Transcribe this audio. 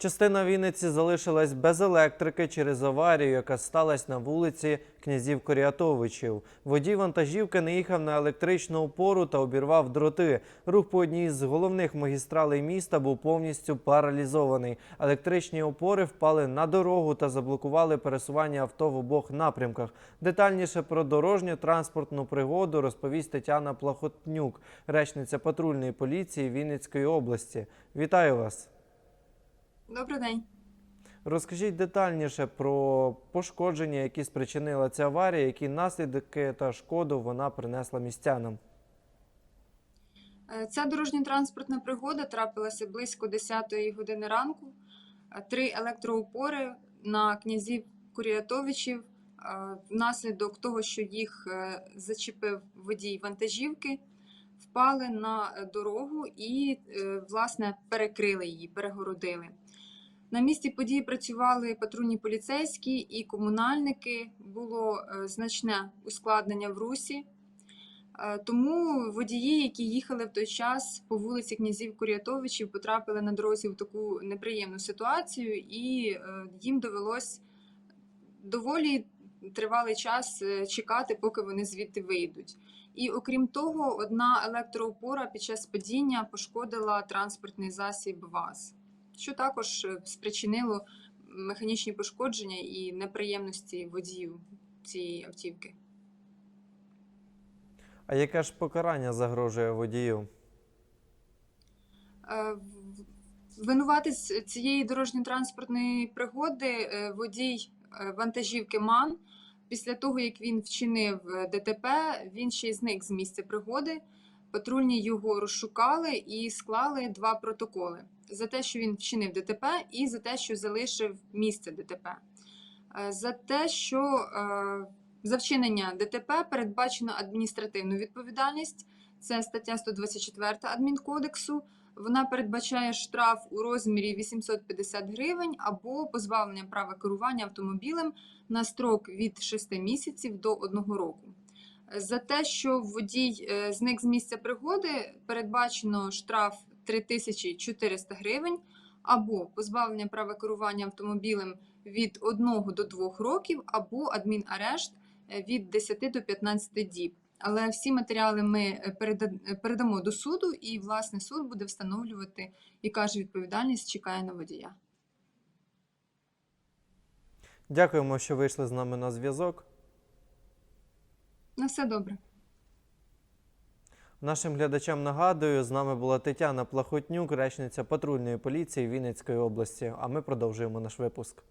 Частина Вінниці залишилась без електрики через аварію, яка сталася на вулиці князів Коріатовичів. Водій вантажівки не їхав на електричну опору та обірвав дроти. Рух по одній з головних магістралей міста був повністю паралізований. Електричні опори впали на дорогу та заблокували пересування авто в обох напрямках. Детальніше про дорожню транспортну пригоду розповість Тетяна Плахотнюк, речниця патрульної поліції Вінницької області. Вітаю вас! Добрий день. Розкажіть детальніше про пошкодження, які спричинила ця аварія, які наслідки та шкоду вона принесла містянам. Е, Ця дорожньо-транспортна пригода трапилася близько 10-ї години ранку. Е, Три електроопори на князів Куріатовичів е, внаслідок того, що їх зачепив водій вантажівки, впали на е, дорогу і, е, власне, перекрили її, перегородили. На місці події працювали патрульні поліцейські і комунальники. Було е, значне ускладнення в русі. Тому водії, які їхали в той час по вулиці князів Куріатовичів, потрапили на дорозі в таку неприємну ситуацію, і їм довелось доволі тривалий час е, чекати, поки вони звідти вийдуть. І окрім того, одна електроопора під час падіння пошкодила транспортний засіб ВАЗ, що також е, спричинило механічні пошкодження і неприємності водіїв цієї автівки. А яке ж покарання загрожує водію? Е, Винуватець цієї дорожньо-транспортної пригоди водій вантажівки МАН. Після того, як він вчинив е, ДТП, він ще й зник з місця пригоди. Патрульні його розшукали і склали два протоколи за те, що він вчинив ДТП, і за те, що залишив місце ДТП. Е, За те, що е, за вчинення ДТП передбачено адміністративну відповідальність. Це стаття 124 адмінкодексу. Вона передбачає штраф у розмірі 850 гривень або позбавлення права керування автомобілем на строк від 6 місяців до 1 року. За те, що водій е, зник з місця пригоди, передбачено штраф 3400 гривень або позбавлення права керування автомобілем від 1 до 2 років, або адмінарешт е, від 10 до 15 діб. Але всі матеріали ми е, е, передамо до суду, і власне суд буде встановлювати, яка ж відповідальність чекає на водія. Дякуємо, що вийшли з нами на зв'язок. На все добре. Нашим глядачам нагадую, з нами була Тетяна Плахотнюк, речниця патрульної поліції Вінницької області. А ми продовжуємо наш випуск.